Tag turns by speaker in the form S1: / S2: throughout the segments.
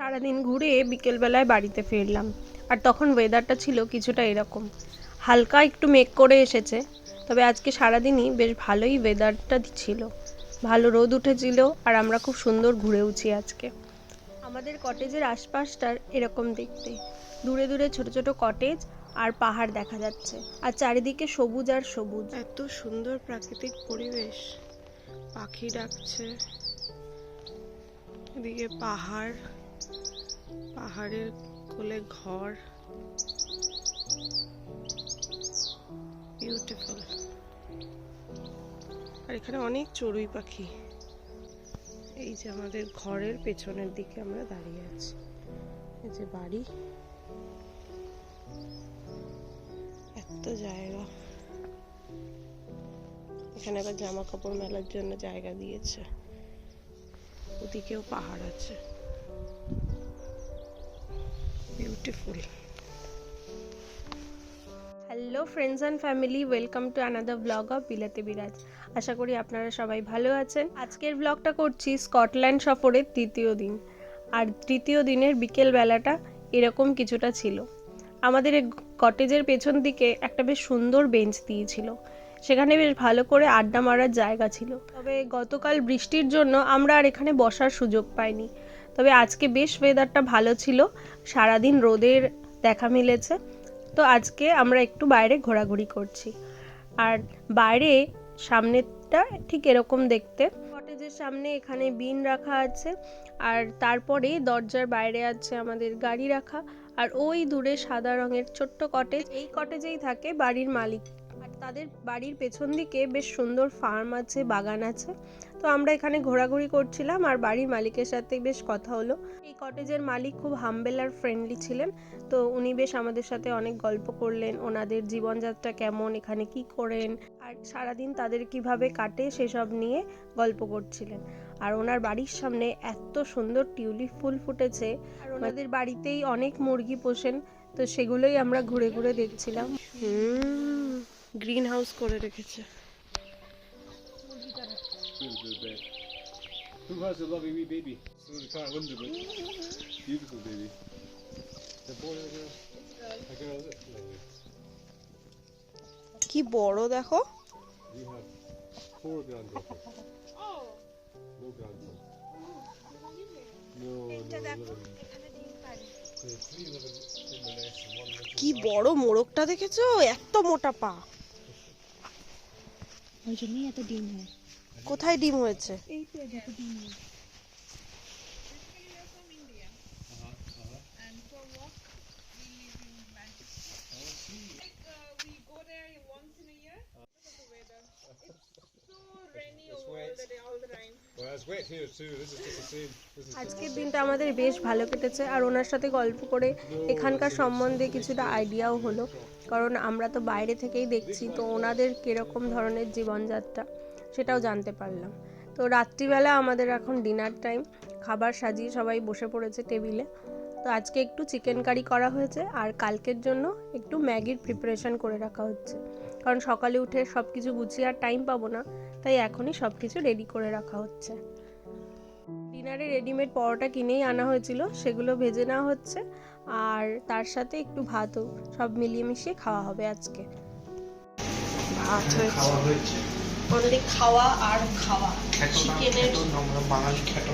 S1: সারাদিন ঘুরে বিকেলবেলায় বাড়িতে ফিরলাম। আর তখন ওয়েদারটা ছিল কিছুটা এরকম। হালকা একটু মেঘ করে এসেছে, তবে আজকে সারাদিনই বেশ ভালোই ওয়েদারটা ছিল। ভালো রোদ উঠেছিল আর আমরা খুব সুন্দর ঘুরেওছি আজকে। আমাদের কটেজের আশপাশটার এরকম দেখতে। দূরে দূরে ছোট ছোট কটেজ আর পাহাড় দেখা যাচ্ছে। আর চারিদিকে সবুজ আর সবুজ। এত সুন্দর প্রাকৃতিক পরিবেশ। পাখি ডাকছে। এদিকে পাহাড়। পাহাড়ের কোলে ঘর। বিউটিফুল আর এখানে অনেক চড়ুই পাখি। এই যে আমাদের ঘরের পেছনের দিকে আমরা দাঁড়িয়ে আছি। এই যে বাড়ি। এত জায়গা। এখানে আবার জামা কাপড় মেলার জন্য জায়গা দিয়েছে। ওদিকেও পাহাড় আছে। Beautiful hello friends and family welcome to another blog of বিলাতে Biraj আশা করি আপনারা সবাই ভালো আছেন আজকের ব্লগটা করছি স্কটল্যান্ড সফরের তৃতীয় দিন। আর তৃতীয় দিনের বিকেল বেলাটা এরকম কিছুটা ছিল। আমাদের কটেজের পেছন দিকে একটা বেশ সুন্দর বেঞ্চ দিয়েছিল। সেখানে বেশ ভালো করে আড্ডা মারার জায়গা ছিল। তবে গতকাল বৃষ্টির জন্য আমরা আর এখানে বসার সুযোগ পাইনি। তবে আজকে বেশ ওয়েদারটা ভালো ছিল। সারাদিন রোদের দেখা মিলেছে। তো আজকে আমরা একটু বাইরে ঘোরাঘুরি করছি। আর বাইরে সামনেরটা ঠিক এরকম দেখতে। কটেজের সামনে এখানে বিন রাখা আছে। আর তারপরে দরজার বাইরে আছে আমাদের গাড়ি রাখা। আর ওই দূরে সাদা রঙের ছোট্ট কটেজ এই কটেজেই থাকে বাড়ির মালিক। আর তাদের বাড়ির পেছন দিকে বেশ সুন্দর ফার্ম আছে, বাগান আছে। তো আমরা এখানে ঘোরাঘুরি করছিলাম আর বাড়ির মালিকের সাথে বেশ কথা হলো। এই কটেজের মালিক খুব হাম্বেল আর ফ্রেন্ডলি ছিলেন। তো উনি বেশ আমাদের সাথে অনেক গল্প করলেন, ওনাদের জীবনযাত্রা কেমন, এখানে কি করেন, আর সারাদিন তাদের কীভাবে কাটে সেসব নিয়ে গল্প করছিলেন। আর ওনার বাড়ির সামনে এত সুন্দর টিউলিপ ফুল ফুটেছে, আর ওনাদের বাড়িতেই অনেক মুরগি পোষেন, তো সেগুলোই আমরা ঘুরে ঘুরে দেখছিলাম। গ্রিন হাউস করে রেখেছে।
S2: Who has a lovely wee baby? So the car window, but beautiful baby. The boy or girl? A girl, is it?
S1: কি বড় দেখো
S2: We have four granddaughters. No grandson. No, no, living. There's three living in the nest and one lives
S1: কি বড় মোরগটা দেখেছ এত মোটা পা
S3: ওই জন্যই এত ডিম হয়
S1: কোথায় ডিম হয়েছে?
S3: হয়
S1: আজকের দিনটা আমাদের বেশ ভালো কেটেছে আর ওনার সাথে গল্প করে এখানকার সম্বন্ধে কিছুটা আইডিয়াও হলো কারণ আমরা তো বাইরে থেকেই দেখছি তো ওনাদের কীরকম ধরনের জীবনযাত্রা? সেটাও জানতে পারলাম। তো রাত্রিবেলা আমাদের এখন ডিনার টাইম খাবার সাজিয়ে সবাই বসে পড়েছে টেবিলে তো আজকে একটু চিকেন কারি করা হয়েছে আর কালকের জন্য একটু ম্যাগির প্রিপারেশন করে রাখা হচ্ছে। কারণ সকালে উঠে সব কিছু গুছিয়ে আর টাইম পাবো না তাই এখনই সব কিছু রেডি করে রাখা হচ্ছে। ডিনারে রেডিমেড পরোটা কিনেই আনা হয়েছিল সেগুলো ভেজে নেওয়া হচ্ছে আর তার সাথে একটু ভাতও সব মিলিয়ে মিশিয়ে খাওয়া হবে আজকে। ভাত হয়েছে। অনলি খাওয়া আর খাওয়া। চিকেনের
S4: বাঙালি খ্যাত।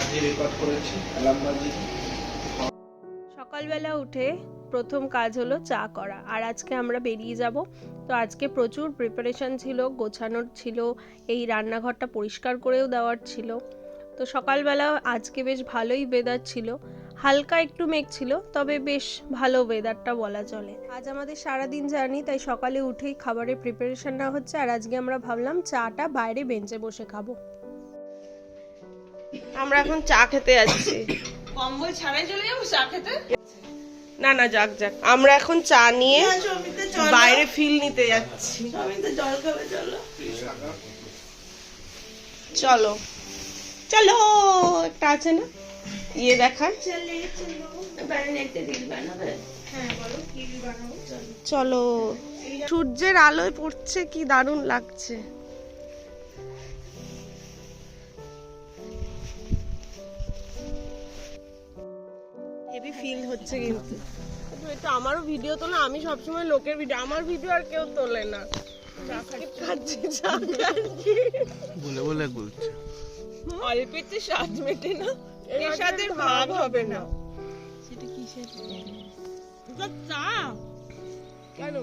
S4: আজকে রেকর্ড করেছি এলামবাজি
S1: সকালবেলা উঠে প্রথম কাজ হলো চা করা আর আজকে আমরা বেরিয়ে যাব। তো আজকে প্রচুর প্রিপারেশন ছিল গোছানোর ছিল এই রান্নাঘরটা পরিষ্কার করেও দেওয়ার ছিল। তো সকালবেলা আজকে বেশ ভালোই ওয়েদার ছিল। হালকা একটু মেঘ ছিল তবে বেশ ভালো ওয়েদারটা বলা চলে। আজ আমাদের সারাদিন জার্নি তাই সকালে উঠেই খাবারের প্রিপারেশন নেওয়া হচ্ছে আর আজকে আমরা ভাবলাম চাটা বাইরে বেঞ্চে বসে খাব। আমরা এখন চা খেতে যাচ্ছি।
S5: কম্বল ছাড়াই চলে যাব চা খেতে?
S1: না না যাক যাক। আমরা এখন চা নিয়ে
S5: চল
S1: বাইরে ফিল নিতে যাচ্ছি।
S5: জল খাবে চলো।
S1: চলো। চলো একটা আছে না? ইয়ে দেখান।
S5: চলো।
S1: সূর্যের আলোয় পড়ছে কি দারুণ লাগছে।
S6: হেভি ফিল হচ্ছে কিন্তু।
S1: এটা আমারও ভিডিও তো না আমি সবসময় লোকের ভিডিও আমার ভিডিও আর কেউ তোলে না।
S4: বলে বলে বলছে।
S6: অল্পেতে স্বাদ মেটে না। ভাব হবে না।
S3: সেটা কিসের
S6: চা।
S1: কেন?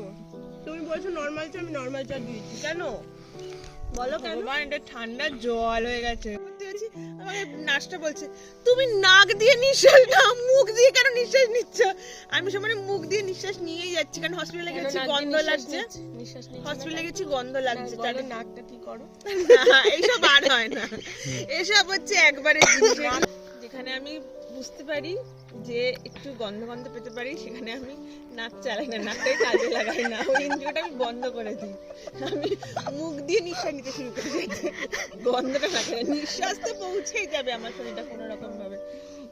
S1: তুমি বলছো নর্মাল চা আমি নর্মাল চা দিয়েছি। কেন? বলো কেন?
S6: এটা ঠান্ডা জল হয়ে গেছে। আমাকে নার্সটা বলছে তুমি নাক দিয়ে নিঃশ্বাস নাও মুখ দিয়ে কেন নিঃশ্বাস নিচ্ছ? আমি সব মানে মুখ দিয়ে নিঃশ্বাস নিয়েই যাচ্ছি কারণ হসপিটালে গেছি গন্ধ লাগছে।
S1: নিচ্ছি? না
S6: হসপিটালে গেছি গন্ধ লাগছে তাহলে
S1: নাকটা কি করো?
S6: না, এইসব আর হয় না। এসব হচ্ছে একবারে যেখানে আমি বুঝতে পারি যে একটু গন্ধ গন্ধ পেতে পারি সেখানে আমি নাক চালাই না নাকটাই কাজে লাগাই না ওই ইন্দ্রিয়টা আমি বন্ধ করে দিই। আমি মুখ দিয়ে নিঃশ্বাস নিতে শুরু করি যাতে গন্ধটা না করে নিঃশ্বাস তো পৌঁছেই যাবে আমার শরীরটা কোনো রকম ভাবে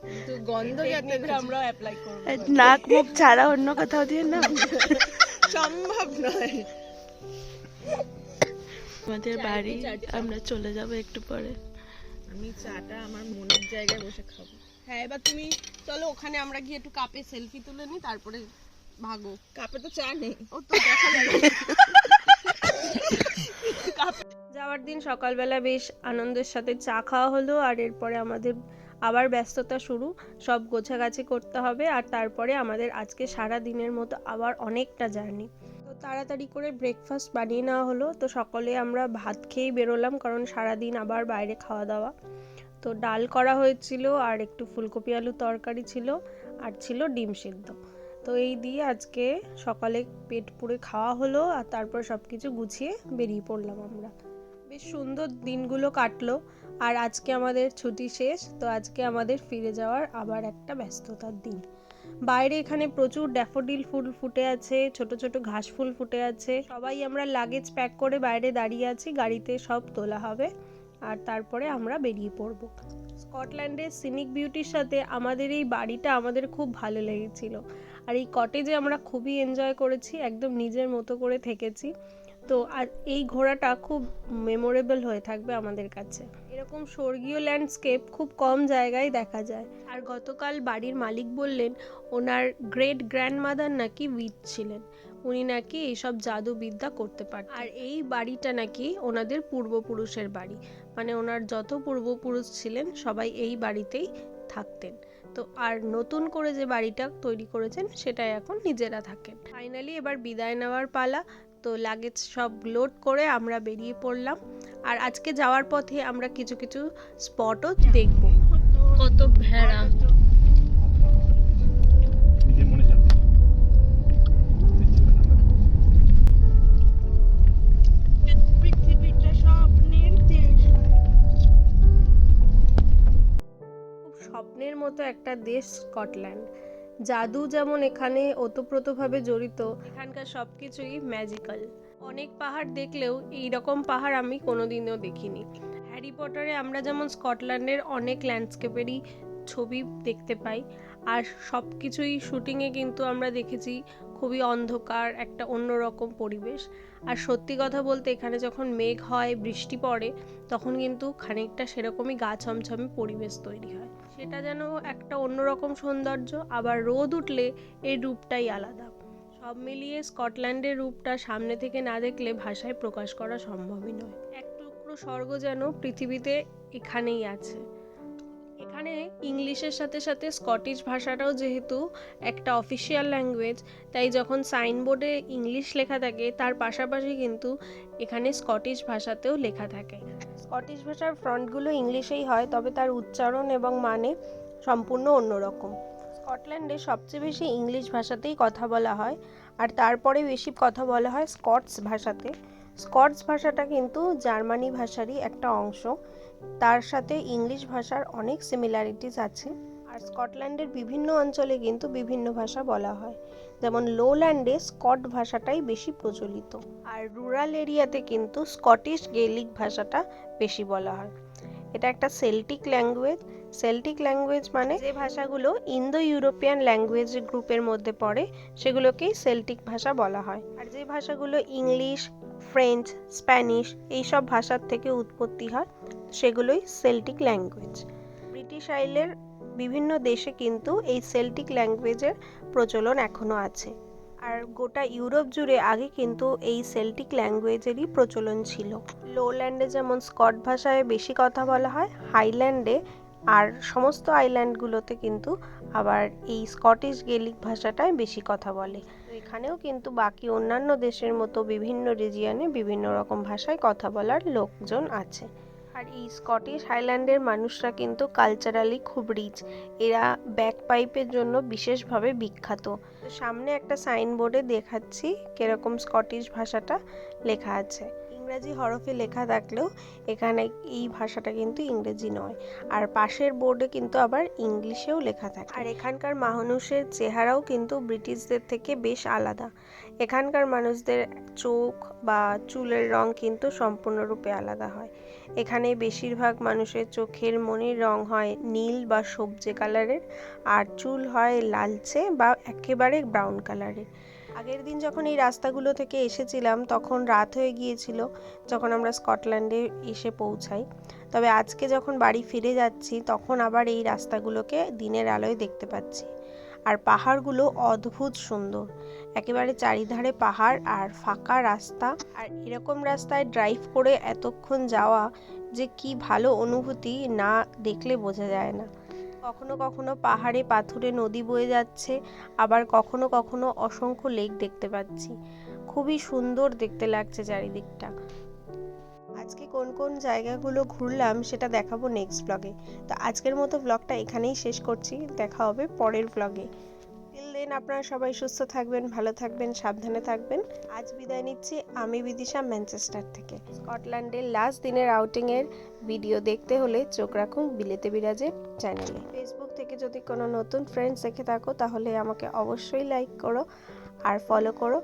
S6: কিন্তু গন্ধ যাতে
S1: আমরা অ্যাপ্লাই করব।
S5: নাক মুখ ছাড়া অন্য কোথাও দিয়ে না
S6: সম্ভব নয়।
S5: আমাদের বাড়ি আমরা চলে যাব একটু পরে।
S6: আমি চাটা আমার মনের জায়গায় বসে খাব।
S1: হ্যাঁ এবার তুমি চলো ওখানে আমরা গিয়ে একটু কাপে সেলফি তুলে নিই তারপরে ভাগো।
S6: কাপে তো চা নেই।
S1: ও তো দেখা যাবে। যাওয়ার দিন সকালবেলা বেশ আনন্দের সাথে চা খাওয়া হলো আর এরপরে আমাদের আবার ব্যস্ততা শুরু। সব গোছাগাছি করতে হবে আর তারপরে আমাদের আজকে সারা দিনের মতো আবার অনেকটা জার্নি। তো তাড়াতাড়ি করে ব্রেকফাস্ট বানিয়ে নেওয়া হলো। তো সকলে আমরা ভাত খেয়েই বেরোলাম, কারণ সারাদিন আবার বাইরে খাওয়া দাওয়া। তো ডাল করা হয়েছিল আর একটু ফুলকপি আলু তরকারি ছিল আর ছিল ডিম সিদ্ধ। তো এই দিয়ে আজকে সকালে পেট পুরে খাওয়া হলো আর তারপর সব কিছু গুছিয়ে বেরিয়ে পড়লাম আমরা। বেশ সুন্দর দিনগুলো কাটলো আর আজকে আমাদের ছুটি শেষ, তো আজকে আমাদের ফিরে যাওয়ার আবার একটা ব্যস্ততার দিন। বাইরে এখানে প্রচুর ড্যাফোডিল ফুল ফুটে আছে, ছোট ছোট ঘাস ফুল ফুটে আছে। সবাই আমরা লাগেজ প্যাক করে বাইরে দাঁড়িয়ে আছি, গাড়িতে সব তোলা হবে। আর তারপরে আমরা বেরিয়ে পড়ব। স্কটল্যান্ডের সিনিক বিউটির সাথে আমাদের এই বাড়িটা আমাদের খুব ভালো লেগেছিল। আর এই কটেজে আমরা খুবই এনজয় করেছি, একদম নিজের মতো করে থেকেছি। তো আর এই ঘোরাটা খুব মেমোরেবল হয়ে থাকবে আমাদের কাছে। এরকম স্বর্গীয় ল্যান্ডস্কেপ খুব কম জায়গায় দেখা যায়। আর গতকাল বাড়ির মালিক বললেন, ওনার গ্রেট গ্র্যান্ডমাদার নাকি উইথ ছিলেন। উনি নাকি এইসব জাদুবিদ্যা করতে পারেন আর এই বাড়িটা নাকি ওনাদের পূর্বপুরুষের বাড়ি। মানে ওনার যত পূর্বপুরুষ ছিলেন, সবাই এই বাড়িতেই থাকতেন। তো আর নতুন করে যে বাড়িটা তৈরি করেছেন, সেটাই এখন নিজেরা থাকেন। ফাইনালি এবার বিদায় নেওয়ার পালা। তো লাগেজ সব লোড করে আমরা বেরিয়ে পড়লাম। আর আজকে যাওয়ার পথে আমরা কিছু কিছু স্পটও দেখব। কত ভেড়া।
S2: মনে
S5: স্বপ্নের
S1: মতো একটা দেশ স্কটল্যান্ড। জাদু যেমন এখানে ওতপ্রোতভাবে জড়িত। এখানকার সব কিছুই ম্যাজিক্যাল অনেক পাহাড় দেখলেও এই রকম পাহাড় আমি কোনোদিনও দেখিনি। হ্যারি পটারে আমরা যেমন স্কটল্যান্ডের অনেক ল্যান্ডস্কেপেরই ছবি দেখতে পাই আর সব কিছুই শুটিংয়ে কিন্তু আমরা দেখেছি খুবই অন্ধকার একটা অন্যরকম পরিবেশ। আর সত্যি কথা বলতে এখানে যখন মেঘ হয় বৃষ্টি পড়ে তখন কিন্তু খানিকটা সেরকমই গা ছমছমে পরিবেশ তৈরি হয়। সেটা যেন একটা অন্যরকম সৌন্দর্য, আবার রোদ উঠলে এই রূপটাই আলাদা। সব মিলিয়ে স্কটল্যান্ডের রূপটা সামনে থেকে না দেখলে ভাষায় প্রকাশ করা সম্ভবই নয়। এক টুকরো স্বর্গ যেন পৃথিবীতে এখানেই আছে। এখানে ইংলিশের সাথে সাথে স্কটিশ ভাষাটাও যেহেতু একটা অফিসিয়াল ল্যাঙ্গুয়েজ, তাই যখন সাইনবোর্ডে ইংলিশ লেখা থাকে, তার পাশাপাশি কিন্তু এখানে স্কটিশ ভাষাতেও লেখা থাকে। স্কটিশ ভাষার ফ্রন্টগুলো ইংলিশেই হয়, তবে তার উচ্চারণ এবং মানে সম্পূর্ণ অন্যরকম। স্কটল্যান্ডে সবচেয়ে বেশি ইংলিশ ভাষাতেই কথা বলা হয়, আর তারপরে বেশি কথা বলা হয় স্কটস ভাষাতে। স্কটস ভাষাটা কিন্তু জার্মানি ভাষারই একটা অংশ। তার সাথে ইংলিশ ভাষার অনেক সিমিলারিটিস আছে। আর স্কটল্যান্ডের বিভিন্ন অঞ্চলে কিন্তু বিভিন্ন ভাষা বলা হয়। যেমন লোল্যান্ডে স্কট ভাষাটাই বেশি প্রচলিত। আর রুরাল এরিয়াতে কিন্তু স্কটিশ গেলিক ভাষাটা বেশি বলা হয়। এটা একটা সেল্টিক ল্যাঙ্গুয়েজ। সেল্টিক ল্যাঙ্গুয়েজ মানে যে ভাষাগুলো ইন্দো ইউরোপিয়ান ল্যাঙ্গুয়েজ গ্রুপের মধ্যে পড়ে, সেগুলোকেই সেল্টিক ভাষা বলা হয়। আর যে ভাষাগুলো ইংলিশ, ফ্রেঞ্চ, স্প্যানিশ এইসব ভাষার থেকে উৎপত্তি হয়, সেগুলোই সেল্টিক ল্যাঙ্গুয়েজ। ব্রিটিশ আইলের বিভিন্ন দেশে কিন্তু এই সেল্টিক ল্যাঙ্গুয়েজের প্রচলন এখনও আছে। আর গোটা ইউরোপ জুড়ে আগে কিন্তু এই সেল্টিক ল্যাঙ্গুয়েজেরই প্রচলন ছিল। লোল্যান্ডে যেমন স্কট ভাষায় বেশি কথা বলা হয় হাইল্যান্ডে আর সমস্ত আইল্যান্ডগুলোতে কিন্তু আবার এই স্কটিশ গেলিক ভাষাটায় বেশি কথা বলে। এখানেও কিন্তু বাকি অন্যান্য দেশের মতো বিভিন্ন রিজিয়নে বিভিন্ন রকম ভাষায় কথা বলার লোকজন আছে। আর এই স্কটিশ হাইল্যান্ডের মানুষরা কিন্তু কালচারালি খুব রিচ এরা ব্যাক পাইপের জন্য বিশেষভাবে বিখ্যাত। সামনে একটা সাইনবোর্ডে দেখাচ্ছি কীরকম স্কটিশ ভাষাটা লেখা আছে। ইংরাজি হরফে লেখা থাকলেও এখানে এই ভাষাটা কিন্তু ইংরেজি নয়। আর পাশের বোর্ডে কিন্তু আবার ইংলিশেও লেখা থাকে। আর এখানকার মানুষের চেহারাও কিন্তু ব্রিটিশদের থেকে বেশ আলাদা। এখানকার মানুষদের চোখ বা চুলের রং কিন্তু সম্পূর্ণরূপে আলাদা হয়। এখানে বেশিরভাগ মানুষের চোখের মনির রং হয় নীল বা সবজে কালারের, আর চুল হয় লালচে বা একেবারে ব্রাউন কালারের। আগের দিন যখন এই রাস্তাগুলো থেকে এসেছিলাম, তখন রাত হয়ে গিয়েছিল যখন আমরা স্কটল্যান্ডে এসে পৌঁছাই। তবে আজকে যখন বাড়ি ফিরে যাচ্ছি, তখন আবার এই রাস্তাগুলোকে দিনের আলোয় দেখতে পাচ্ছি। আর পাহাড়গুলো অদ্ভুত সুন্দর। একেবারে চারিধারে পাহাড় আর ফাঁকা রাস্তা। আর এরকম রাস্তায় ড্রাইভ করে এতক্ষণ যাওয়া যে কি ভালো অনুভূতি না দেখলে বোঝা যায় না। কখনো কখনো পাহাড়ে পাথুরে নদী বয়ে যাচ্ছে, আবার কখনো কখনো অসংখ্য লেক দেখতে পাচ্ছি। খুবই সুন্দর দেখতে লাগছে চারিদিকটা। আজকে কোন কোন জায়গাগুলো ঘুরলাম সেটা দেখাবো নেক্সট ব্লগে তো আজকের মতো ব্লগটা এখানেই শেষ করছি। দেখা হবে পরের ব্লগে টিল দেন আপনারা সবাই সুস্থ থাকবেন, ভালো থাকবেন, সাবধানে থাকবেন। আজ বিদায় নিচ্ছি আমি বিদিশা ম্যানচেস্টার থেকে। স্কটল্যান্ডের লাস্ট দিনের আউটিংয়ের ভিডিও দেখতে হলে চোখ রাখুন বিলেতে বিরাজের চ্যানেলে ফেসবুক থেকে যদি কোনো নতুন ফ্রেন্ডস দেখে থাকো, তাহলে আমাকে অবশ্যই লাইক করো আর ফলো করো।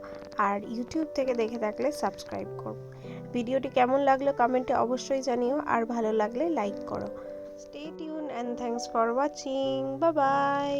S1: আর ইউটিউব থেকে দেখে থাকলে সাবস্ক্রাইব করো। ভিডিওটি কেমন লাগল কমেন্টে অবশ্যই জানিও, আর ভালো লাগলে লাইক করো। Stay tune and thanks for watching বা বাই